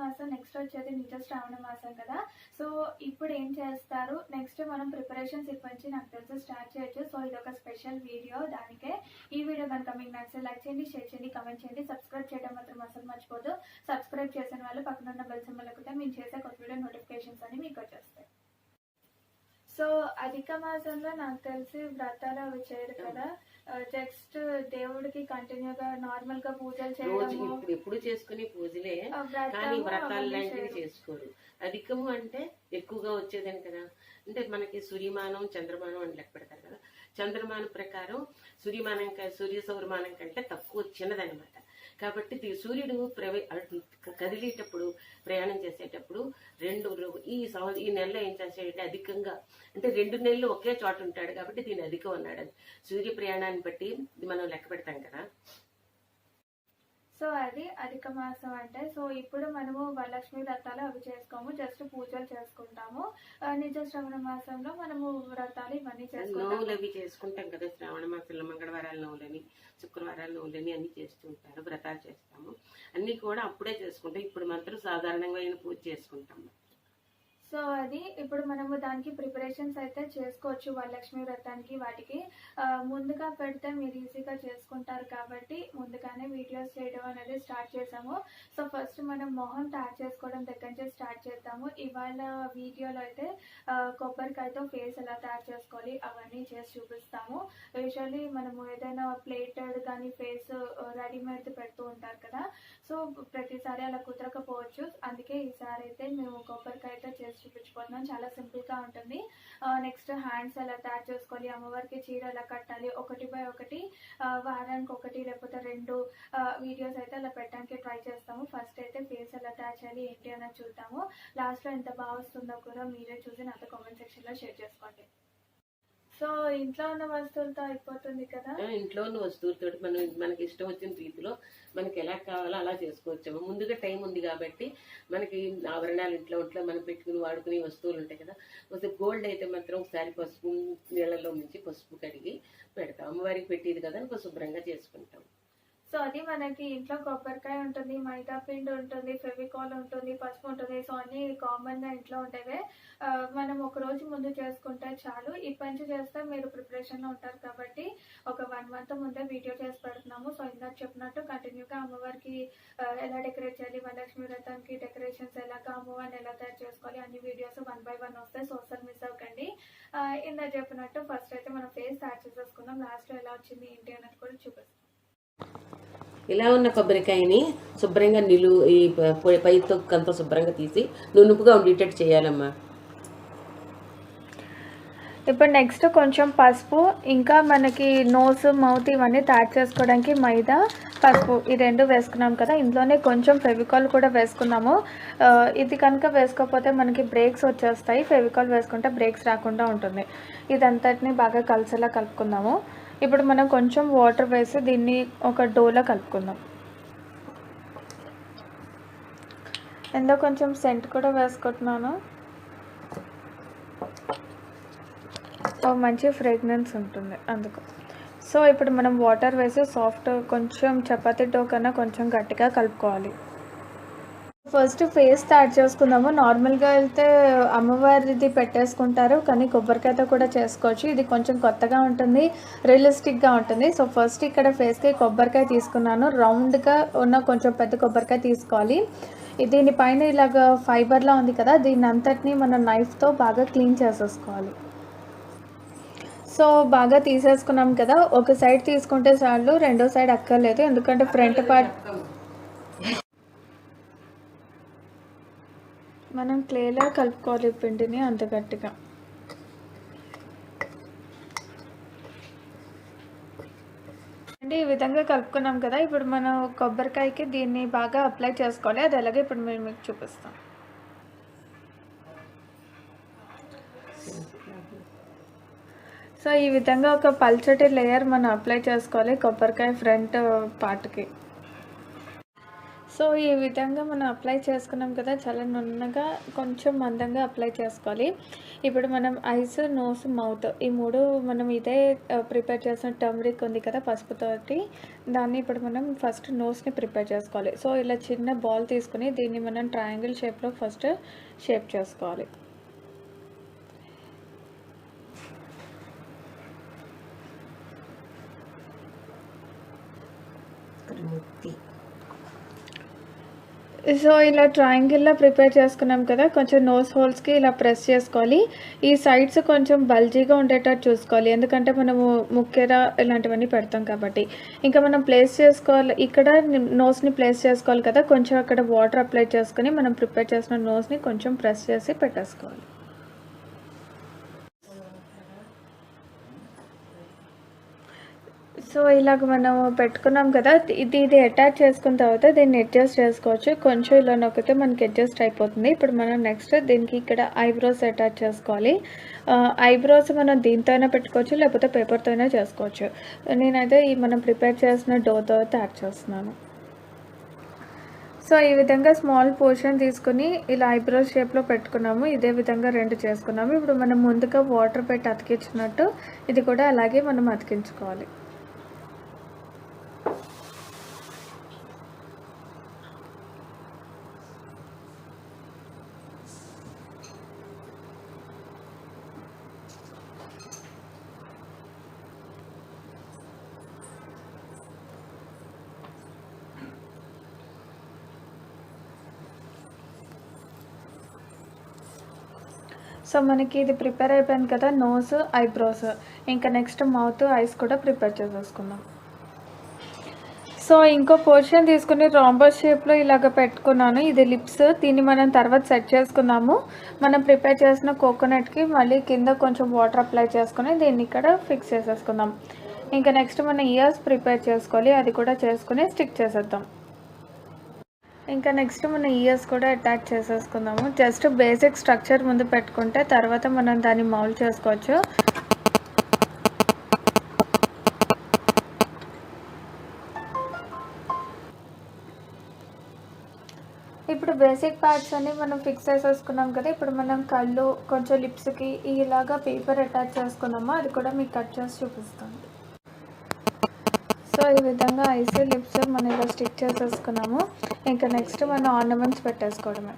మాసం నెక్స్ట్ వచ్చేది నిజ శ్రావణ మాసం కదా. సో ఇప్పుడు ఏం చేస్తారు? నెక్స్ట్ మనం ప్రిపరేషన్స్ ఇప్పటి నుంచి నాకు తెలిసి స్టార్ట్ చేయొచ్చు. సో ఇది ఒక స్పెషల్ వీడియో దానికే. ఈ వీడియో కనుక మీకు నచ్చితే లైక్ చేయండి షేర్ చేయండి కమెంట్ చేయండి. సబ్స్క్రైబ్ చేయడం మాత్రం అసలు మర్చిపోదు సబ్స్క్రైబ్ చేసిన వాళ్ళు పక్కన ఉన్న బెల్ సింబల్ మేము చేసే కొత్త వీడియో నోటిఫికేషన్స్ అని మీకు వచ్చేస్తాయి. సో అధిక మాసంలో నాకు తెలిసి వ్రతాలు అవి చేయరు కదా. జస్ట్ దేవుడికి కంటిన్యూగా నార్మల్గా పూజలు రోజు చేయడము ఇప్పుడు ఎప్పుడు చేసుకునే పూజలే కానీ వ్రతాలు లాంటివి చేయరు. చేసుకోరు. అధికము అంటే ఎక్కువగా వచ్చేదని కదా? అంటే మనకి సూర్యమానం చంద్రమానం అని లెక్క పెడతారు కదా. చంద్రమానం ప్రకారం సూర్యమానం క- సూర్య సౌరమానం కంటే తక్కువ చిన్నదనమాట కాబట్టి సూర్యుడు ప్రవే అటు కదిలేటప్పుడు ప్రయాణం చేసేటప్పుడు రెండు ఈ సంవత్సరం ఈ నెలలో ఏం చేసేటంటే అధికంగా అంటే రెండు నెలలు ఒకే చోట ఉంటాడు కాబట్టి దీని అధికం అన్నాడు. సూర్య ప్రయాణాన్ని బట్టి మనం లెక్క పెడతాం కదా. సో అది అధిక మాసం అంటే సో ఇప్పుడు మనము వరలక్ష్మి వ్రతాలు అవి చేసుకోము జస్ట్ పూజలు చేసుకుంటాము. నిజ శ్రవణ మాసంలో మనము వ్రతాలు ఇవన్నీ చేసుకుంటాము. అవి చేసుకుంటాం కదా శ్రావణ మాసంలో మంగళవారాల నోవులని శుక్రవారాల నోవులని అన్ని చేస్తూ ఉంటారు వ్రతాలు చేస్తాము. అన్ని కూడా అప్పుడే చేసుకుంటాం. ఇప్పుడు మాత్రం సాధారణంగా అయిన పూజ చేసుకుంటాం సో అది ఇప్పుడు మనము దానికి ప్రిపరేషన్స్ అయితే చేసుకోవచ్చు వరలక్ష్మి వ్రతానికి వాటికి. ముందుగా పెడితే మీరు ఈజీగా చేసుకుంటారు కాబట్టి ముందుగానే వీడియోస్ చేయడం అనేది స్టార్ట్ చేసాము. సో ఫస్ట్ మనం మొహం తయారు చేసుకోవడం దగ్గర నుంచి స్టార్ట్ చేద్దాము. ఇవాళ వీడియోలో అయితే కొబ్బరికాయతో ఫేస్ ఎలా తయారు చేసుకోవాలి అవన్నీ చేసి చూపిస్తాము. యూజువల్లీ మనము ఏదైనా ప్లేటెడ్ కానీ ఫేస్ రెడీమేడ్ పెడుతూ ఉంటారు కదా. సో ప్రతిసారి అలా కుదరకపోవచ్చు. అందుకే ఈసారి అయితే మేము కొబ్బరికాయతో చేసి చూపించుకుంటున్నాం చాలా సింపుల్గా ఉంటుంది నెక్స్ట్ హ్యాండ్స్ ఎలా తయారు చేసుకోవాలి అమ్మవారికి చీర ఎలా కట్టాలి. ఒకటి బై ఒకటి వారానికి ఒకటి లేకపోతే రెండు వీడియోస్ అయితే అలా పెట్టడానికి ట్రై చేస్తాము. ఫస్ట్ అయితే ఫేస్ ఎలా తయారు చేయాలి ఏంటి అన్నది చూద్దాము. లాస్ట్లో ఎంత బాగా వస్తుందో కూడా మీరే చూసి నాతో కామెంట్ సెక్షన్లో షేర్ చేసుకోండి. సో ఇంట్లో ఉన్న వస్తువులతో అయిపోతుంది కదా? ఇంట్లో ఉన్న వస్తువులతో మనం మనకి ఇష్టం వచ్చిన రీతిలో మనకి ఎలా కావాలో అలా చేసుకోవచ్చు ముందుగా టైం ఉంది కాబట్టి మనకి ఆభరణాలు ఇంట్లో ఇంట్లో మనం పెట్టుకుని వాడుకునే వస్తువులు ఉంటాయి కదా. ఒకసారి గోల్డ్ అయితే మాత్రం ఒకసారి పసుపు నీళ్ళలో నుంచి పసుపు కడిగి పెడతాం. అమ్మవారికి పెట్టేది కదా అని శుభ్రంగా చేసుకుంటాం. సో అది మనకి ఇంట్లో కొబ్బరికాయ ఉంటుంది మైదా పిండి ఉంటుంది ఫెవికాల్ ఉంటుంది పసుపు ఉంటుంది. సో అన్ని కామన్గా ఇంట్లో ఉండేవే. మనం ఒక రోజు ముందు చేసుకుంటే చాలు. ఇప్పటి నుంచి చేస్తే మీరు ప్రిపరేషన్లో ఉంటారు కాబట్టి ఒక వన్ మంత్ ముందే వీడియో చేసి పెడుతున్నాము. సో ఇందాక చెప్పినట్టు కంటిన్యూగా అమ్మవారికి ఎలా డెకరేట్ చేయాలి వరలక్ష్మి వ్రతానికి డెకరేషన్స్ ఎలాగా అమ్మవారిని ఎలా తయారు చేసుకోవాలి అన్ని వీడియోస్ వన్ బై వన్ వస్తాయి. సో అసలు మిస్ అవ్వకండి. ఇందాక చెప్పినట్టు ఫస్ట్ అయితే మనం ఫేస్ తయారు చేసేసుకుందాం. లాస్ట్లో ఎలా వచ్చింది ఏంటి అన్నది కూడా చూపిస్తాం. ఇలా ఉన్న కొబ్బరికాయని శుభ్రంగా నిలు ఈ పై- తొక్కంతా శుభ్రంగా తీసి నునుపుగా ఉండేటట్టు చేయాలమ్మా. ఇప్పుడు నెక్స్ట్ కొంచెం పసుపు ఇంకా మనకి నోస్ మౌత్ ఇవన్నీ తయారు చేసుకోవడానికి మైదా పసుపు ఈ రెండు వేసుకున్నాం కదా ఇందులోనే కొంచెం ఫెవికాల్ కూడా వేసుకున్నాము. ఇది కనుక వేసుకోకపోతే మనకి బ్రేక్స్ వచ్చేస్తాయి ఫెవికాల్ వేసుకుంటే బ్రేక్స్ రాకుండా ఉంటుంది. ఇదంతటిని బాగా కలిసేలా కలుపుకుందాము. ఇప్పుడు మనం కొంచెం వాటర్ వేసి దీన్ని ఒక డోలో కలుపుకుందాం. ఎంతో కొంచెం సెంట్ కూడా వేసుకుంటున్నాను. ఓ మంచి ఫ్రేగ్రెన్స్ ఉంటుంది అందుకు. సో ఇప్పుడు మనం వాటర్ వేసి సాఫ్ట్ కొంచెం చపాతీ డో కన్నా కొంచెం గట్టిగా కలుపుకోవాలి. ఫస్ట్ ఫేస్ తయారు చేసుకుందాము. నార్మల్గా అయితే అమ్మవారిది పెట్టేసుకుంటారు కానీ కొబ్బరికాయతో కూడా చేసుకోవచ్చు. ఇది కొంచెం కొత్తగా ఉంటుంది రియలిస్టిక్గా ఉంటుంది. సో ఫస్ట్ ఇక్కడ ఫేస్కి కొబ్బరికాయ తీసుకున్నాను. రౌండ్గా ఉన్న కొంచెం పెద్ద కొబ్బరికాయ తీసుకోవాలి. దీనిపైన ఇలాగ ఫైబర్లా ఉంది కదా దీని అంతటిని మనం నైఫ్తో బాగా క్లీన్ చేసేసుకోవాలి. సో బాగా తీసేసుకున్నాం కదా ఒక సైడ్ తీసుకుంటే చాలు రెండో సైడ్ అక్కర్లేదు. ఎందుకంటే ఫ్రంట్ పార్ట్ మనం క్లేలా కలుపుకోవాలి పిండిని అంత గట్టిగా. అంటే ఈ విధంగా కలుపుకున్నాం కదా ఇప్పుడు మనం కొబ్బరికాయకి దీన్ని బాగా అప్లై చేసుకోవాలి. అది ఎలాగే ఇప్పుడు మేము మీకు చూపిస్తాం. సో ఈ విధంగా ఒక పల్చటి లేయర్ మనం అప్లై చేసుకోవాలి కొబ్బరికాయ ఫ్రంట్ పార్ట్కి సో ఈ విధంగా మనం అప్లై చేసుకున్నాం కదా చాలా నున్నగా కొంచెం మందంగా అప్లై చేసుకోవాలి. ఇప్పుడు మనం ఐస్ నోస్ మౌత్ ఈ మూడు మనం ఇదే ప్రిపేర్ చేసిన టర్మరిక్ ఉంది కదా పసుపుతోటి దాన్ని ఇప్పుడు మనం ఫస్ట్ నోస్ని ప్రిపేర్ చేసుకోవాలి. సో ఇలా చిన్న బాల్ తీసుకుని దీన్ని మనం ట్రయాంగిల్ షేప్లో ఫస్ట్ షేప్ చేసుకోవాలి. ఇక్కడ సో ఇలా ట్రయాంగిల్లా ప్రిపేర్ చేసుకున్నాం కదా కొంచెం నోస్ హోల్స్కి ఇలా ప్రెస్ చేసుకోవాలి. ఈ సైడ్స్ కొంచెం బల్జీగా ఉండేటట్టు చూసుకోవాలి. ఎందుకంటే మనము ముక్కెర ఇలాంటివన్నీ పెడతాం కాబట్టి. ఇంకా మనం ప్లేస్ చేసుకోవాలి. ఇక్కడ నోస్ని ప్లేస్ చేసుకోవాలి కదా కొంచెం అక్కడ వాటర్ అప్లై చేసుకొని మనం ప్రిపేర్ చేసిన నోస్ని కొంచెం ప్రెస్ చేసి పెట్టేసుకోవాలి. సో ఇలాగ మనం పెట్టుకున్నాం కదా ఇది ఇది అటాచ్ చేసుకున్న తర్వాత దీన్ని అడ్జస్ట్ చేసుకోవచ్చు. కొంచెం ఇలా నొక్కితే మనకి అడ్జస్ట్ అయిపోతుంది. ఇప్పుడు మనం నెక్స్ట్ దీనికి ఇక్కడ ఐబ్రోస్ అటాచ్ చేసుకోవాలి. ఐబ్రోస్ మనం దీంతోనే పెట్టుకోవచ్చు లేకపోతే పేపర్తో అయినా చేసుకోవచ్చు. నేనైతే ఈ మనం ప్రిపేర్ చేసిన డోతో తయారు చేస్తున్నాను. సో ఈ విధంగా స్మాల్ పోర్షన్ తీసుకుని ఇలా ఐబ్రోస్ షేప్లో పెట్టుకున్నాము. ఇదే విధంగా రెండు చేసుకున్నాము. ఇప్పుడు మనం ముందుగా వాటర్ పెట్టి అతికించినట్టు ఇది కూడా అలాగే మనం అతికించుకోవాలి. సో మనకి ఇది ప్రిపేర్ అయిపోయింది కదా నోస్ ఐబ్రోస్. ఇంకా నెక్స్ట్ మౌత్ ఐస్ కూడా ప్రిపేర్ చేసేసుకుందాం. సో ఇంకో పోర్షన్ తీసుకుని రాంబర్ షేప్లో ఇలాగ పెట్టుకున్నాను. ఇది లిప్స్ దీన్ని మనం తర్వాత సెట్ చేసుకుందాము మనం ప్రిపేర్ చేసిన కోకోనట్కి మళ్ళీ కింద కొంచెం వాటర్ అప్లై చేసుకుని దీన్ని ఇక్కడ ఫిక్స్ చేసేసుకుందాం. ఇంకా నెక్స్ట్ మన ఇయర్స్ ప్రిపేర్ చేసుకోవాలి. అది కూడా చేసుకుని స్టిక్ చేసేద్దాం. ఇంకా నెక్స్ట్ మన ఇయర్స్ కూడా అటాచ్ చేసేసుకుందాము. జస్ట్ బేసిక్ స్ట్రక్చర్ ముందు పెట్టుకుంటే తర్వాత మనం దాన్ని మౌల్డ్ చేసుకోవచ్చు. ఇప్పుడు బేసిక్ పార్ట్స్ అన్ని మనం ఫిక్స్ చేసేసుకున్నాం కదా ఇప్పుడు మనం కళ్ళు కొంచెం లిప్స్కి ఇలాగా పేపర్ అటాచ్ చేసుకున్నాము. అది కూడా మీకు కట్ చేసి చూపిస్తాను సో ఈ విధంగా ఐసీ లిప్స్ మనం ఇలా స్టిక్ చేసేసుకున్నాము. ఇంకా నెక్స్ట్ మనం ఆర్నమెంట్స్ పెట్టేసుకోవడమే.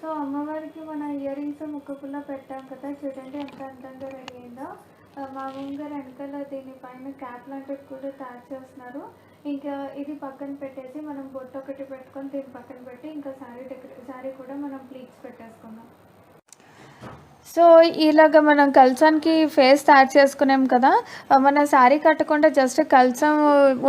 సో అమ్మవారికి మన ఇయర్ రింగ్స్ ముక్కకుండా పెట్టాం కదా. చూడండి ఎంత అందంగా రెడీ అయిందో. మా ముంగర వెనకాల దీనిపైన క్యాప్ లాంటివి కూడా తయారు చేస్తున్నారు. ఇంకా ఇది పక్కన పెట్టేసి మనం బొట్టు ఒకటి పెట్టుకొని దీని పక్కన పెట్టి ఇంకా శారీ డెకరే శారీ కూడా మనం ప్లీట్స్ పెట్టేసుకున్నాం సో ఇలాగ మనం కల్సానికి ఫేస్ తయారు చేసుకున్నాం కదా మన శారీ కట్టకుండా జస్ట్ కల్సం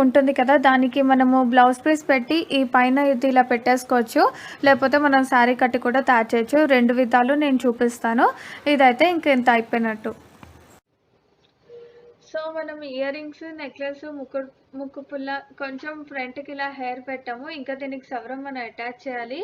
ఉంటుంది కదా దానికి మనము బ్లౌజ్ పీస్ పెట్టి ఈ పైన ఇది ఇలా పెట్టేసుకోవచ్చు. లేకపోతే మనం శారీ కట్టి కూడా తయారు చేయొచ్చు. రెండు విధాలు నేను చూపిస్తాను. ఇదైతే ఇంక ఇంత అయిపోయినట్టు. సో మనం ఇయర్ రింగ్స్ నెక్లెస్ ముక్కు ముక్కు పుల్ల కొంచెం ఫ్రంట్కి ఇలా హెయిర్ పెట్టాము. ఇంకా దీనికి సవరం మనం అటాచ్ చేయాలి.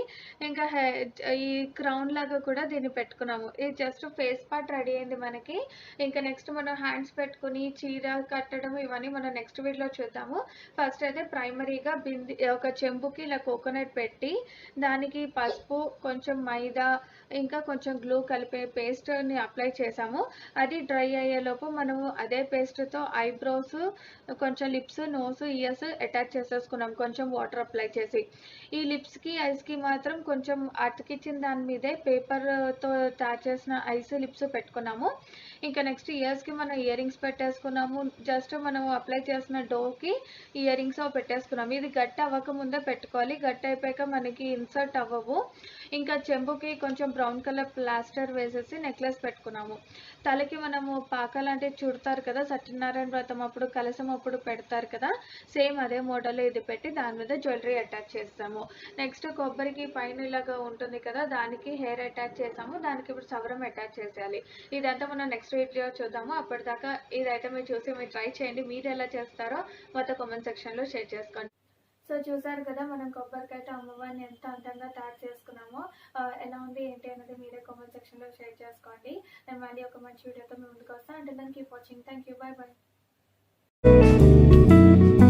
ఇంకా హెయిర్ ఈ క్రౌన్ లాగా కూడా దీన్ని పెట్టుకున్నాము. ఇది జస్ట్ ఫేస్ పార్ట్ రెడీ అయింది మనకి. ఇంకా నెక్స్ట్ మనం హ్యాండ్స్ పెట్టుకుని చీర కట్టడం ఇవన్నీ మనం నెక్స్ట్ వీడియోలో చూద్దాము. ఫస్ట్ అయితే ప్రైమరీగా బింది ఒక చెంబుకి ఇలా కోకోనట్ పెట్టి దానికి పసుపు కొంచెం మైదా ఇంకా కొంచెం గ్లూ కలిపే పేస్ట్ని అప్లై చేసాము. అది డ్రై అయ్యేలోపు మనము అదే పేస్ట్తో ఐబ్రోస్ కొంచెం లిప్స్ నోస్ ఇయర్స్ అటాచ్ చేసేసుకున్నాం. కొంచెం వాటర్ అప్లై చేసి. ఈ లిప్స్కి ఐస్కి మాత్రం కొంచెం అతికిచ్చిన దాని మీదే పేపర్తో తయారు చేసిన ఐస్ లిప్స్ పెట్టుకున్నాము. ఇంకా నెక్స్ట్ ఇయర్స్కి మనం ఇయర్ రింగ్స్ పెట్టేసుకున్నాము. జస్ట్ మనం అప్లై చేసిన డోకి ఇయర్ రింగ్స్ పెట్టేసుకున్నాము. ఇది గట్టి అవ్వక ముందే పెట్టుకోవాలి. గట్టి అయిపోయాక మనకి ఇన్సర్ట్ అవ్వవు. ఇంకా చెంబుకి కొంచెం బ్రౌన్ కలర్ ప్లాస్టర్ వేసేసి నెక్లెస్ పెట్టుకున్నాము. తలకి మనము పాక లాంటివి చుడతారు కదా సత్యనారాయణ వ్రతం అప్పుడు కలసం అప్పుడు పెడతారు కదా సేమ్ అదే మోడల్లో ఇది పెట్టి దాని మీద జ్యువెలరీ అటాచ్ చేస్తాము. నెక్స్ట్ కొబ్బరికి పైన ఇలాగా ఉంటుంది కదా దానికి హెయిర్ అటాచ్ చేసాము దానికి ఇప్పుడు సవరం అటాచ్ చేసేయాలి. ఇదంతా మనం నెక్స్ట్ వీడియో చూద్దాము. అప్పటిదాకా ఇదైతే మీరు చూసి మీరు ట్రై చేయండి. మీరు ఎలా చేస్తారో మొత్తం కామెంట్ సెక్షన్లో షేర్ చేసుకోండి. సో చూసారు కదా మనం కొబ్బరికాయతో అమ్మవారిని ఎంత అందంగా తయారు చేసుకున్నామో ఎలా ఉంది ఏంటి అనేది మీరే కామెంట్ సెక్షన్లో షేర్ చేసుకోండి. నేను మళ్ళీ ఒక మంచి వీడియోతో మీ ముందుకు వస్తాను అంటే దానికి keep watching thank you bye bye Música